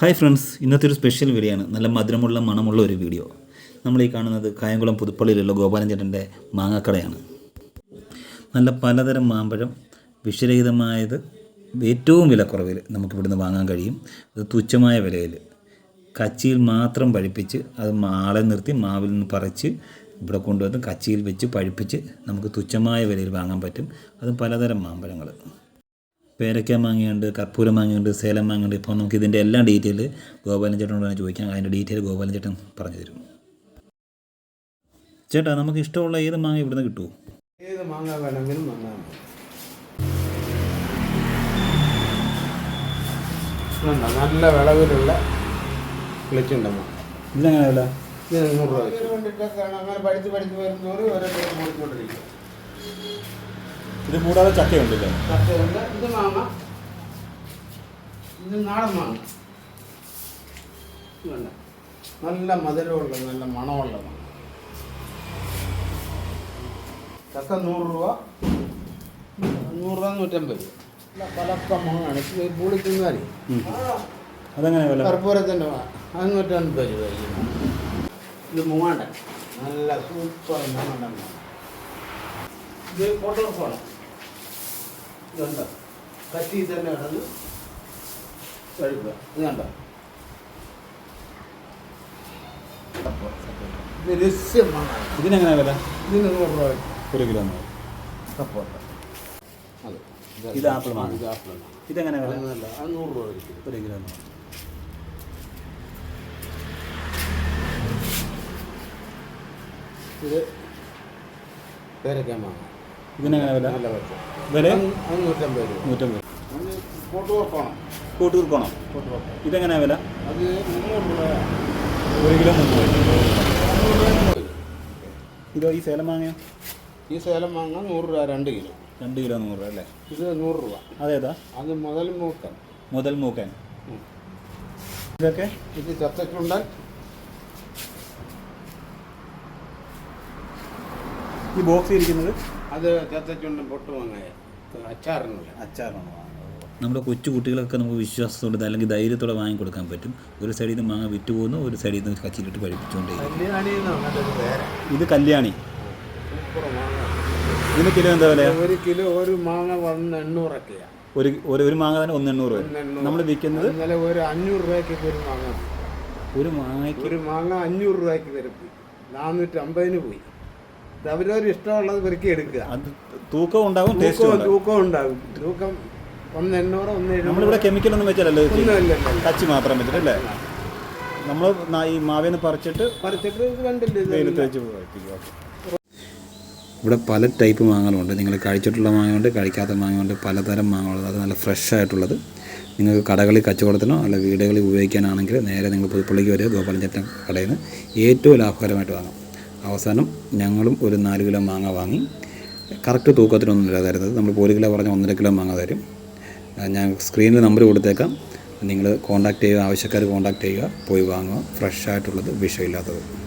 Hi friends ഇന്നത്തെ ഒരു special video ആണ്. നല്ല മധുരമുള്ള മണമുള്ള ഒരു വീഡിയോ നമ്മൾ ഈ കാണുന്നത് കായംകുളം പുതുപ്പള്ളിയിലുള്ള ഗോപാലൻ ചേട്ടന്റെ മാങ്ങാക്കടയാണ്. നല്ല പലതരം മാമ്പഴം വിഷരഹിതമായത് ഏറ്റവും വിലക്കുറവിൽ നമുക്ക് ഇവിടുന്ന് വാങ്ങാൻ കഴിയും. അത് തുച്ഛമായ വിലയിൽ. കച്ചിയിൽ മാത്രം പഴിപ്പിച്ച് അത് ആളെ നിർത്തി മാവിൽ നിന്ന് പറിച്ച് ഇവിടെ കൊണ്ടുവന്ന് കച്ചിയിൽ വെച്ച് പഴിപ്പിച്ച് നമുക്ക് തുച്ഛമായ വിലയിൽ വാങ്ങാൻ പറ്റും. അത് പലതരം മാമ്പഴങ്ങൾ. പേരയ്ക്ക മാങ്ങയുണ്ട് കർപ്പൂര മാങ്ങയുണ്ട് സേലം മാങ്ങയുണ്ട്. ഇപ്പോൾ നമുക്ക് ഇതിന്റെ എല്ലാ ഡീറ്റെയിൽ ഗോപാലൻ ചേട്ടനോട് തന്നെ ചോദിക്കാം. അതിന്റെ ഡീറ്റെയിൽ ഗോപാലൻ ചേട്ടൻ പറഞ്ഞു തരും. ചേട്ടാ നമുക്ക് ഇഷ്ടമുള്ള ഏത് മാങ്ങ ഇവിടുന്ന് കിട്ടുമോ ഏത് മാങ്ങ വേണമെങ്കിലും നല്ല വിളവിലുള്ള കിളിച്ചുണ്ട മാങ്ങ. ഇതെങ്ങനെ വില? ഇത് നൂറ് രൂപ അങ്ങനെ പഠിച്ച് പഠിച്ച് വരുന്നവർ ഓരോ കൊടുത്തുകൊണ്ടിരിക്കും ഇത് കൂടാതെ ചക്കയുണ്ടല്ലേ? ചക്കയുണ്ട്. ഇത് മാങ്ങ ഇത് നാടൻ മാങ്ങ നല്ല മധുരമുള്ള നല്ല മണമുള്ള മാങ്ങ ചക്ക നൂറ് രൂപ. നൂറ് രൂപ നൂറ്റമ്പത് രൂപ. നല്ല പലക്ക മാങ്ങാണ് ഇത് പൂളി തിന്നാലേ. അതെങ്ങനെ കർപ്പൂരത്തിന്റെ അത് നൂറ്റമ്പത് രൂപ ഇത് മൂവാണ്ട. നല്ല സൂപ്പർ മൂവാണ്ട. ഇത് ഫോട്ടോ ഫോണം ഇതുണ്ടോ? കത്തി തന്നെ കിടന്ന് കഴുകുക. ഇത് കണ്ടോ? ഇതിനെങ്ങനെ വില? ഇതിന് നൂറ് രൂപ വെച്ച്. ഒരു കിലോ സപ്പോർട്ട് അത്. ഇത്. ആപ്പിൾ മാങ്ങ. ഇത് ആപ്പിൾ മാങ്ങ. ഇതെങ്ങനെ വില? നല്ല അത് നൂറ് രൂപ വെച്ച്. ഒരു കിലോ ഇത് പേരയ്ക്ക മാങ്ങ. ഇതിനെങ്ങനെ വില? വില. നൂറ്റമ്പത്. നൂറ്റമ്പത് അത് ഫോട്ടോ വെക്കണം കൂട്ടുതീർക്കണോ ഫോട്ടോ വെക്കണം ഇതെങ്ങനെ വില ഒരു കിലോ മുന്നൂറ് ഇതോ ഈ സേലം മാങ്ങയോ? ഈ സേലം മാങ്ങ നൂറ് രൂപ രണ്ട് കിലോ. രണ്ട് കിലോ നൂറ് രൂപ അല്ലേ? ഇത് നൂറ് രൂപ. അതേതാ? അത് മുതൽ മൂക്കൻ. മുതൽ മൂക്കൻ. ഇതൊക്കെ? ഇത് ചത്തച്ചുണ്ടൻ ഈ ബോക്സ് ഇരിക്കുന്നത്? അത് ചത്തച്ചുണ്ടൻ പൊട്ടുമാങ്ങായ അച്ചാറിനുള്ള അച്ചാറാണ് നമ്മുടെ കൊച്ചു കുട്ടികളൊക്കെ നമുക്ക് വിശ്വാസത്തോടെ അല്ലെങ്കിൽ ധൈര്യത്തോടെ വാങ്ങിക്കൊടുക്കാൻ പറ്റും. ഒരു സൈഡിൽ നിന്ന് മാങ്ങ വിറ്റ് പോകുന്നു ഒരു സൈഡിൽ നിന്ന് കച്ചിലിട്ട് പഠിപ്പിച്ചുകൊണ്ടേ ഇത് കല്യാണി. ഇതിന് കിലോ എന്താ വില? ഒരു കിലോ ഒരു മാങ്ങ വന്ന് എണ്ണൂറൊക്കെയാണ് ഒരു ഒരു ഒരു മാങ്ങ തന്നെ ഒന്ന് എണ്ണൂറ് രൂപ നമ്മൾ വിൽക്കുന്നത് ഇന്നലെ ഒരു അഞ്ഞൂറ് രൂപയ്ക്ക് ഒരു മാങ്ങ ഒരു മാങ്ങയ്ക്ക് ഒരു മാങ്ങ അഞ്ഞൂറ് രൂപയ്ക്ക് തരും നാനൂറ്റി അമ്പതിന് പോയി. അവരവർ ഇഷ്ടമുള്ളത് പെറുക്കി എടുക്കുക. അത് തൂക്കം ഉണ്ടാകും ടേസ്റ്റ് തൂക്കം ഉണ്ടാവും. തൂക്കം ഉണ്ടാകും തൂക്കം ഒന്ന് എണ്ണൂറ് ഒന്ന് എഴുന്നൂറ്. നമ്മളിവിടെ കെമിക്കലൊന്നും വെച്ചാലല്ലോ ഇത് ചെയ്യുന്നത്. കച്ചി മാത്രം വെച്ചിട്ടല്ലേ നമ്മൾ ഈ മാവേന്ന് പറിച്ചിട്ട് പറിച്ചിട്ട് ഇത് കണ്ടില്ല ഇത് വെയിലത്ത് വെച്ച് പഴിപ്പിക്കും ഇവിടെ പല ടൈപ്പ് മാങ്ങകളുണ്ട്. നിങ്ങൾ കഴിച്ചിട്ടുള്ള മാങ്ങയുണ്ട് കഴിക്കാത്ത മാങ്ങയുണ്ട് പലതരം മാങ്ങകളുണ്ട്. അത് നല്ല ഫ്രഷ് ആയിട്ടുള്ളത്. നിങ്ങൾക്ക് കടകളിൽ കച്ചവടത്തിനോ അല്ല വീടുകളിൽ ഉപയോഗിക്കാനാണെങ്കിൽ നേരെ നിങ്ങൾ പുതുപ്പള്ളിക്ക് വരിക ഗോപാലൻ ചേട്ടൻ കടയിൽ നിന്ന് ഏറ്റവും ലാഭകരമായിട്ട് വാങ്ങാം. അവസാനം ഞങ്ങളും ഒരു നാല് കിലോ മാങ്ങ വാങ്ങി. കറക്റ്റ് തൂക്കത്തിനൊന്നും ഇല്ല തരുന്നത് നമ്മൾ ഒരു കിലോ പറഞ്ഞ ഒന്നര കിലോ മാങ്ങ തരും. ഞാൻ സ്ക്രീനിൽ നമ്പർ കൊടുത്തേക്കാം. നിങ്ങൾ കോൺടാക്റ്റ് ചെയ്യുക ആവശ്യക്കാർ കോൺടാക്റ്റ് ചെയ്യുക പോയി വാങ്ങുക. ഫ്രഷ് ആയിട്ടുള്ളത് വിഷമില്ലാത്തത്.